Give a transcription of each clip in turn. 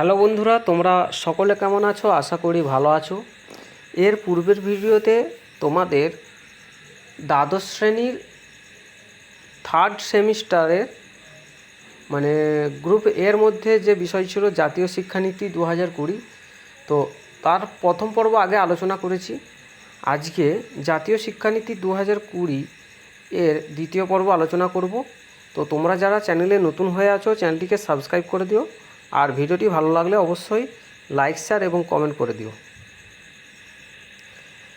Hello বন্ধুরা, তোমরা সকলে কেমন আছো? আশা করি ভালো আছো। এর পূর্বের ভিডিওতে তোমাদের দ্বাদশ শ্রেণির থার্ড সেমিস্টারের মানে গ্রুপ এর মধ্যে যে বিষয় ছিল জাতীয় শিক্ষানীতি দু হাজার কুড়ি, তো তার প্রথম পর্ব আগে আলোচনা করেছি। আজকে জাতীয় শিক্ষানীতি দু হাজার কুড়ি এর দ্বিতীয় পর্ব আলোচনা করব। তো তোমরা যারা চ্যানেলে নতুন হয়ে আছো চ্যানেলটিকে সাবস্ক্রাইব করে দিও। আর ভিডিওটি ভালো লাগলে অবশ্যই লাইক শেয়ার এবং কমেন্ট করে দিও।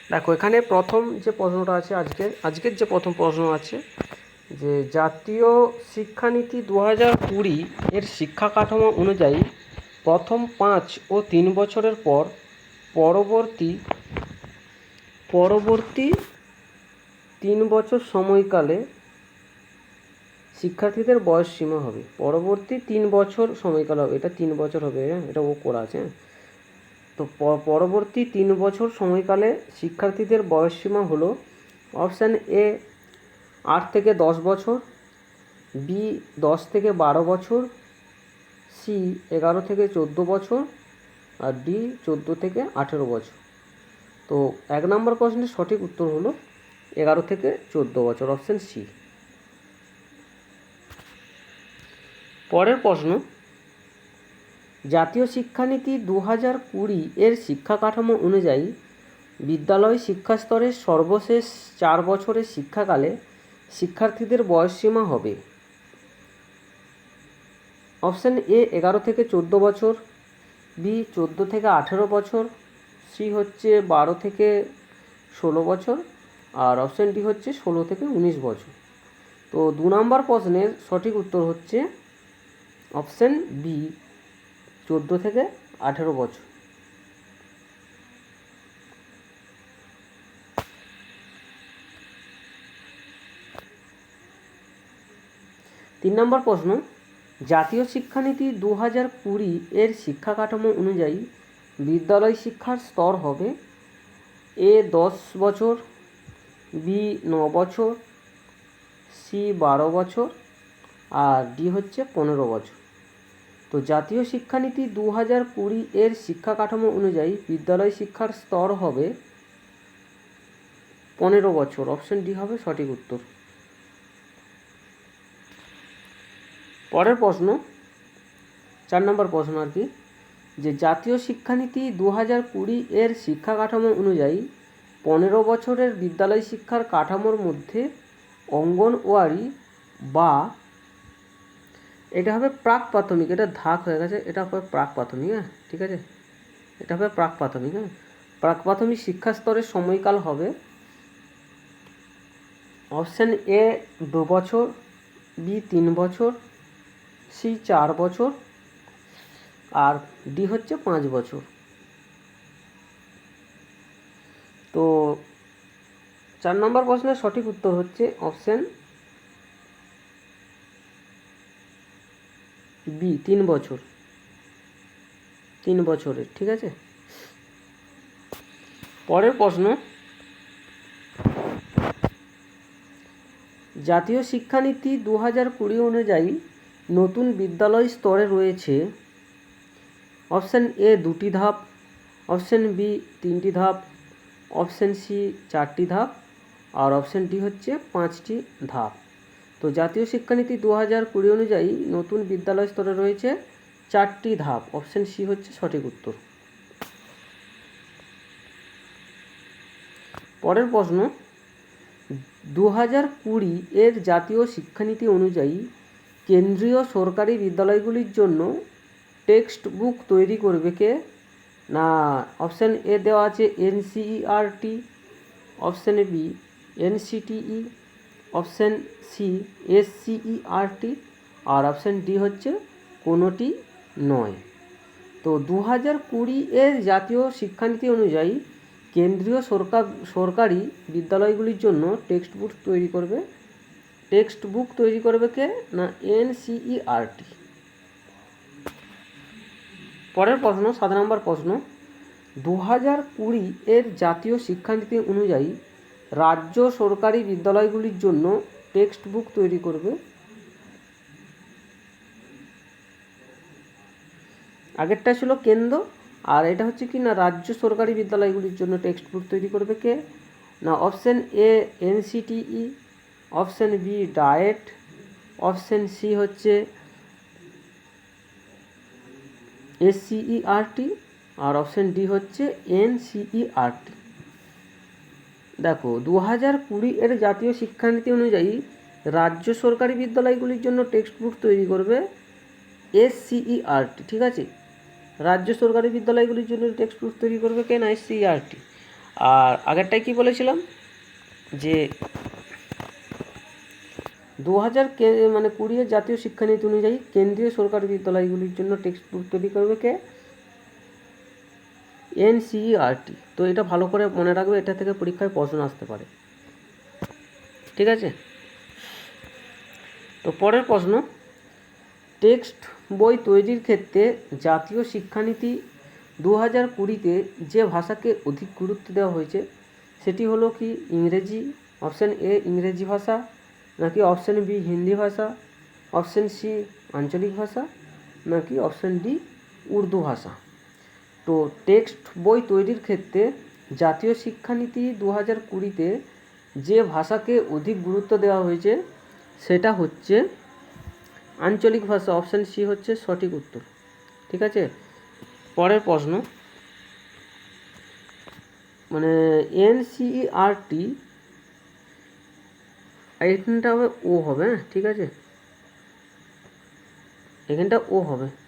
দেখো, এখানে প্রথম যে প্রশ্নটা আছে, আজকে, আজকের যে প্রথম প্রশ্ন আছে যে, জাতীয় শিক্ষানীতি দু হাজার কুড়ি এর শিক্ষা কাঠামো অনুযায়ী প্রথম পাঁচ ও তিন বছরের পর পরবর্তী পরবর্তী তিন বছর সময়কালে শিক্ষার্থীদের বয়স সীমা হবে। পরবর্তী তিন বছর সময়কাল হবে। এটা তিন বছর হবে হ্যাঁ? এটা ও করা আছে হ্যাঁ? তো পরবর্তী তিন বছর সময়কালে শিক্ষার্থীদের বয়স সীমা হলো অপশান এ, আট থেকে দশ বছর, বি, দশ থেকে বারো বছর, সি, এগারো থেকে চোদ্দ বছর, আর ডি, চোদ্দ থেকে আঠেরো বছর। তো এক নম্বর প্রশ্নের সঠিক উত্তর হলো এগারো থেকে চোদ্দ বছর, অপশান সি। পরের প্রশ্ন, জাতীয় শিক্ষানীতি দু হাজার কুড়ি এর শিক্ষা কাঠামো অনুযায়ী বিদ্যালয় শিক্ষা স্তরের সর্বশেষ চার বছরের শিক্ষাকালে শিক্ষার্থীদের বয়সসীমা হবে। অপশান এ, এগারো থেকে চোদ্দ বছর, বি, চোদ্দ থেকে আঠেরো বছর, সি হচ্ছে বারো থেকে ষোলো বছর, আর অপশান ডি হচ্ছে ষোলো থেকে উনিশ বছর। তো দু নম্বর প্রশ্নের সঠিক উত্তর হচ্ছে অপশান বি, চোদ্দ থেকে আঠেরো বছর। তিন নম্বর প্রশ্ন, জাতীয় শিক্ষানীতি দু হাজার কুড়ি এর শিক্ষা কাঠামো অনুযায়ী বিদ্যালয় শিক্ষার স্তর হবে এ দশ বছর, বি ন বছর, সি বারো বছর আর ডি হচ্ছে পনেরো বছর। তো জাতীয় শিক্ষানীতি দু হাজার কুড়ি এর শিক্ষা কাঠামো অনুযায়ী বিদ্যালয় শিক্ষার স্তর হবে পনেরো বছর। অপশন ডি হবে সঠিক উত্তর। পরের প্রশ্ন, চার নম্বর প্রশ্ন আর কি, যে জাতীয় শিক্ষানীতি দু হাজার কুড়ি এর শিক্ষা কাঠামো অনুযায়ী পনেরো বছরের বিদ্যালয় শিক্ষার কাঠামোর মধ্যে অঙ্গনওয়াড়ি বা এটা হবে প্রাক প্রাথমিক, এটা ধাক হয়ে গেছে, এটা হবে প্রাক প্রাথমিক হ্যাঁ ঠিক আছে? এটা হবে প্রাক প্রাথমিক হ্যাঁ? প্রাক প্রাথমিক শিক্ষা স্তরের সময়কাল হবে অপশান এ দু বছর বি তিন বছর সি চার বছর, আর ডি হচ্ছে পাঁচ বছর। তো চার নম্বর প্রশ্নের সঠিক উত্তর হচ্ছে অপশান বি, তিন বছর। তিন বছরের, ঠিক আছে? পরের প্রশ্ন। জাতীয় শিক্ষানীতি দু হাজার কুড়ি অনুযায়ী নতুন বিদ্যালয় স্তরে রয়েছে। অপশান এ দুটি ধাপ, অপশান বি তিনটি ধাপ, অপশান সি চারটি ধাপ, আর অপশান ডি হচ্ছে পাঁচটি ধাপ। তো জাতীয় শিক্ষানীতি দু হাজার কুড়ি অনুযায়ী নতুন বিদ্যালয় স্তরে রয়েছে চারটি ধাপ। অপশান সি হচ্ছে সঠিক উত্তর। পরের প্রশ্ন দু হাজার কুড়ি এর জাতীয় শিক্ষানীতি অনুযায়ী কেন্দ্রীয় সরকারি বিদ্যালয়গুলির জন্য টেক্সট বুক তৈরি করবে কে? না, অপশান এ দেওয়া আছে NCERT, option B NCTE. Option C S SCERT আর অপশান ডি হচ্ছে কোনোটি নয়। তো দু হাজার কুড়ি এর জাতীয় শিক্ষানীতি অনুযায়ী কেন্দ্রীয় সরকার, সরকারি বিদ্যালয়গুলির জন্য টেক্সট বুক তৈরি করবে। টেক্সট বুক তৈরি করবে কে? না এনসিইআরটি পরের প্রশ্ন, সাত নম্বর প্রশ্ন। দু হাজার কুড়ি এর জাতীয় শিক্ষানীতি অনুযায়ী রাজ্য সরকারি বিদ্যালয়গুলির জন্য টেক্সট বুক তৈরি করবে। আগেরটা ছিল কেন্দ্র, আর এটা হচ্ছে কি না, রাজ্য সরকারি বিদ্যালয়গুলির জন্য টেক্সট বুক তৈরি করবে কে? না, option A, NCTE, option B, DIET, option C হচ্ছে এসসিইআরটি, আর অপশান ডি হচ্ছে এনসিইআরটি। দেখো দু হাজার কুড়ি এর জাতীয় শিক্ষানীতি অনুযায়ী রাজ্য সরকারি বিদ্যালয়গুলির জন্য টেক্সট বুক তৈরি করবে এসসিইআরটি ঠিক আছে? রাজ্য সরকারি বিদ্যালয়গুলির জন্য টেক্সট বুক তৈরি করবে কে না এসসিইআরটি আর আগেরটায় কী বলেছিলাম? যে দু হাজার মানে কুড়ি এর জাতীয় শিক্ষানীতি অনুযায়ী কেন্দ্রীয় সরকারি বিদ্যালয়গুলির জন্য টেক্সট বুক তৈরি করবে কে? এনসিইআরটি তো এটা ভালো করে মনে রাখবে, এটা থেকে পরীক্ষায় প্রশ্ন আসতে পারে। ঠিক আছে? তো পরের প্রশ্ন। টেক্সট বই তৈরির ক্ষেত্রে জাতীয় শিক্ষানীতি দু হাজার কুড়িতে যে ভাষাকে অধিক গুরুত্ব দেওয়া হয়েছে, সেটি হলো কি ইংরেজি, অপশান এ ইংরেজি ভাষা, নাকি অপশান বি হিন্দি ভাষা, অপশান সি আঞ্চলিক ভাষা, নাকি অপশান ডি উর্দু ভাষা? তো টেক্সট বই তৈরির ক্ষেত্রে জাতীয় শিক্ষানীতি দু হাজার কুড়িতে যে ভাষাকে অধিক গুরুত্ব দেওয়া হয়েছে, সেটা হচ্ছে আঞ্চলিক ভাষা, অপশান সি হচ্ছে সঠিক উত্তর। ঠিক আছে? পরের প্রশ্ন। মানে এনসিইআরটি এখানটা হবে ও হবে হ্যাঁ? ঠিক আছে? এখানটা ও হবে।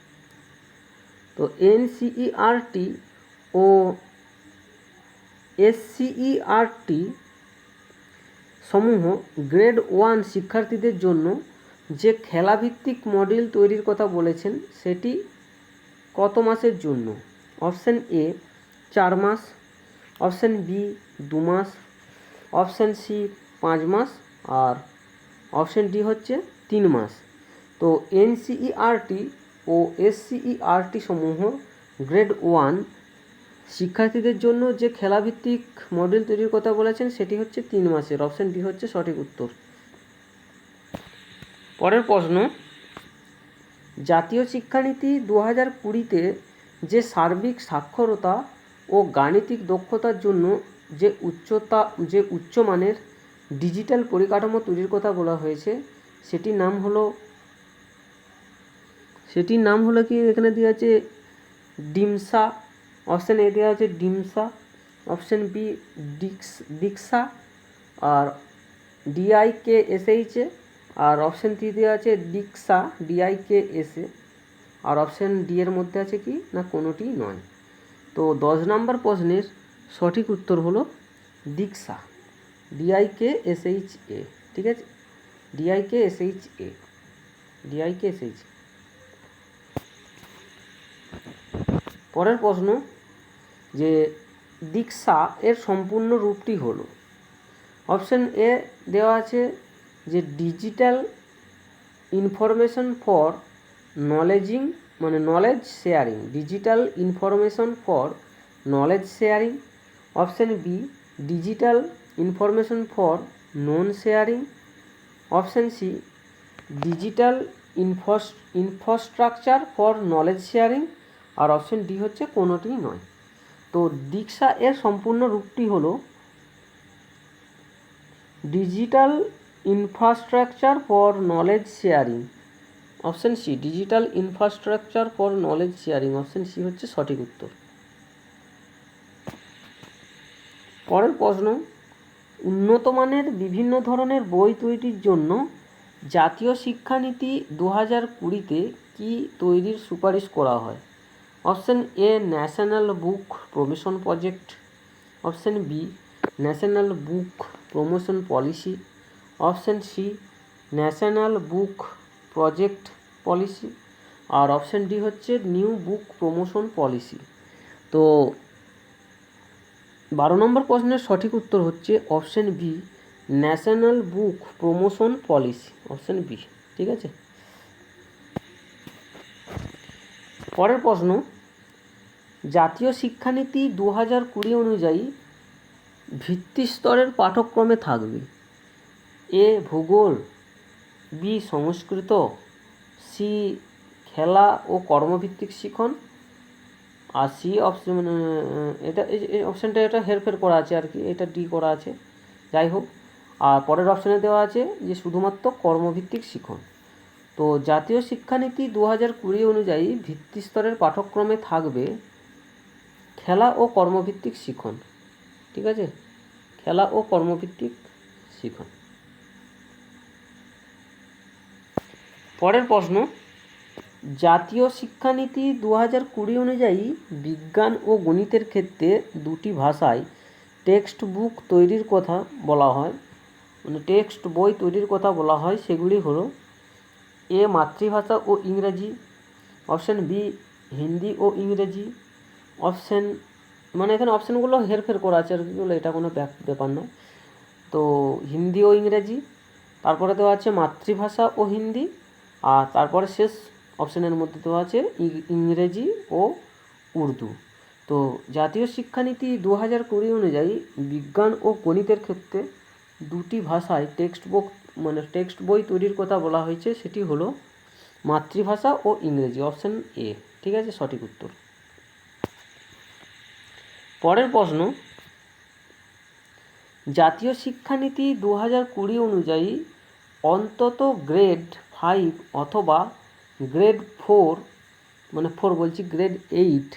তো এনসিইআরটি ও এসসিইআরটি সমূহ গ্রেড ওয়ান শিক্ষার্থীদের জন্য যে খেলাভিত্তিক মডেল তৈরির কথা বলেছেন, সেটি কত মাসের জন্য? অপশান এ চার মাস। অপশান বি দু মাস। অপশান সি পাঁচ মাস। আর অপশান ডি হচ্ছে তিন মাস। তো এনসিইআরটি ও এসসিইআরটি সমূহ গ্রেড ওয়ান শিক্ষার্থীদের জন্য যে খেলাভিত্তিক মডেল তৈরির কথা বলেছেন, সেটি হচ্ছে তিন মাসের। অপশান ডি হচ্ছে সঠিক উত্তর। পরের প্রশ্ন, জাতীয় শিক্ষানীতি দু হাজার কুড়িতে যে সার্বিক সাক্ষরতা ও গাণিতিক দক্ষতার জন্য যে উচ্চতা, যে উচ্চমানের ডিজিটাল পরিকাঠামো তৈরির কথা বলা হয়েছে, সেটির নাম হলো সেটির নাম হলো কি? এখানে দেওয়া আছে ডিমসা অপশান এ দেওয়া আছে ডিমসা অপশান বি ডিক্স, ডিক্সা, আর ডিআইকে এসএইচে আর অপশান থ্রি দেওয়া আছে Diksha S A R option D এর মধ্যে আছে কি? না, কোনোটি নয়। তো দশ নম্বর প্রশ্নের সঠিক উত্তর হলো দীক্ষা এস এইচ এ ঠিক আছে? DI K S H A DIK SH পরের প্রশ্ন, যে দীক্ষা এর সম্পূর্ণ রূপটি হলো। অপশান এ দেওয়া আছে যে ডিজিটাল ইনফরমেশন ফর নলেজিং মানে knowledge sharing. Digital information for knowledge sharing. Option B, digital information for non sharing. Option C, digital infrastructure for knowledge sharing. R option D হচ্ছে কোনোটিই নয়। তো দীক্ষা এর সম্পূর্ণ রূপটি হলো digital infrastructure for knowledge sharing option C digital infrastructure for knowledge sharing option C হচ্ছে সঠিক উত্তর। পরের প্রশ্ন, উন্নত মানের বিভিন্ন ধরনের বই তৈরির জন্য জাতীয় শিক্ষানীতি দু হাজার কুড়িতে কী তৈরির সুপারিশ করা হয়? Option A, national book promotion project. Option B, national book promotion policy. Option C, national book project policy. R option D হচ্ছে নিউ বুক প্রমোশন পলিসি। তো বারো নম্বর প্রশ্নের সঠিক উত্তর হচ্ছে option B, national book promotion policy. Option B, ঠিক আছে? পরের প্রশ্ন জাতীয় শিক্ষানীতি দু হাজার কুড়ি অনুযায়ী ভিত্তি স্তরের পাঠ্যক্রমে থাকবে। এ ভূগোল, বি সংস্কৃত, সি খেলা ও কর্মভিত্তিক শিখন আর সি অপশন এটা, এই অপশানটা এটা হেরফের করা আছে আর কি, এটা ডি করা আছে। যাই হোক, আর পরের অপশানে দেওয়া আছে যে শুধুমাত্র কর্মভিত্তিক শিখন তো জাতীয় শিক্ষানীতি দু হাজার কুড়ি অনুযায়ী ভিত্তি স্তরের পাঠ্যক্রমে থাকবে খেলা ও কর্মভিত্তিক শিখন, ঠিক আছে? খেলা ও কর্মভিত্তিক শিখন। পরের প্রশ্ন, জাতীয় শিক্ষানীতি দু হাজার কুড়ি অনুযায়ী বিজ্ঞান ও গণিতের ক্ষেত্রে দুটি ভাষায় টেক্সট বুক তৈরির কথা বলা হয়। মানে টেক্সট বই তৈরির কথা বলা হয়, সেগুলি হলো এ মাতৃভাষা ও ইংরাজি, অপশান বি হিন্দি ও ইংরেজি অপশান মানে এখানে অপশানগুলো হেরফের করা আছে, আর কি বলে, এটা কোনো ব্যাপ- ব্যাপার নয়। তো হিন্দি ও ইংরেজি, তারপরে দেওয়া আছে মাতৃভাষা ও হিন্দি, আর তারপরে শেষ অপশানের মধ্যে দেওয়া আছে ইংরেজি ও উর্দু। তো জাতীয় শিক্ষানীতি দু হাজার কুড়ি অনুযায়ী বিজ্ঞান ও গণিতের ক্ষেত্রে দুটি ভাষায় টেক্সট বুক মানে টেক্সট বই তৈরির কথা বলা হয়েছে, সেটি হলো মাতৃভাষা ও ইংরেজি অপশান এ ঠিক আছে? সঠিক উত্তর। পরের প্রশ্ন, জাতীয় শিক্ষানীতি দু হাজার কুড়ি অনুযায়ী অন্তত গ্রেড ফাইভ অথবা গ্রেড ফোর মানে ফোর বলছি গ্রেড এইট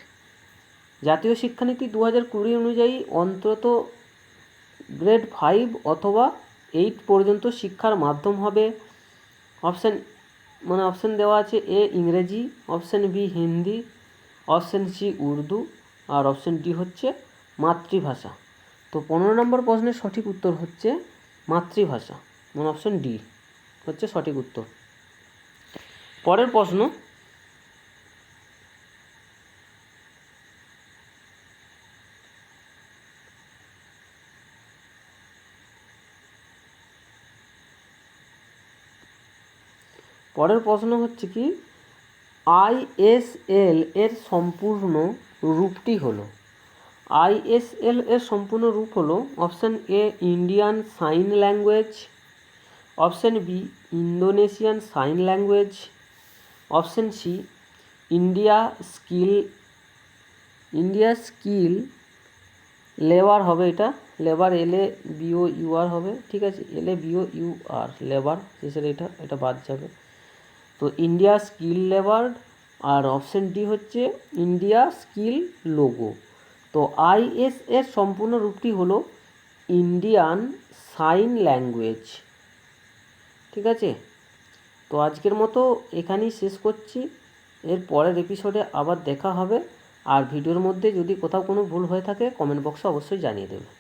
জাতীয় শিক্ষানীতি দু হাজার কুড়ি অনুযায়ী অন্তত গ্রেড ফাইভ অথবা এইট পর্যন্ত শিক্ষার মাধ্যম হবে। অপশান মানে অপশান দেওয়া আছে এ ইংরেজি option B Hindi option C Urdu আর অপশান ডি হচ্ছে মাতৃভাষা। তো পনেরো নম্বর প্রশ্নের সঠিক উত্তর হচ্ছে মাতৃভাষা। মানে অপশান ডি হচ্ছে সঠিক উত্তর। পরের প্রশ্ন পরের প্রশ্ন হচ্ছে কি আইএসএল এর সম্পূর্ণ রূপটি হলো। আইএসএল এর সম্পূর্ণ রূপ হলো option A Indian sign language, option B Indonesian sign language, option C India skill India skill labour হবে এটা, লেবার এলে বিও ইউআর হবে, ঠিক আছে? এলে বিও ইউ আর, লেবার, শেষের এটা এটা বাদ যাবে। তো ইন্ডিয়া স্কিল লেবার আর অপশন হচ্ছে ইন্ডিয়া স্কিল লোগো তো আইএস এর সম্পূর্ণ রূপটি হলো ইন্ডিয়ান সাইন ল্যাঙ্গুয়েজ ঠিক আছে? তো আজকের মতো এখানেই শেষ করছি। এর পরের এপিসোডে আবার দেখা হবে। আর ভিডিওর মধ্যে যদি কোথাও কোনো ভুল হয়ে থাকে কমেন্ট বক্সে অবশ্যই জানিয়ে দেবে।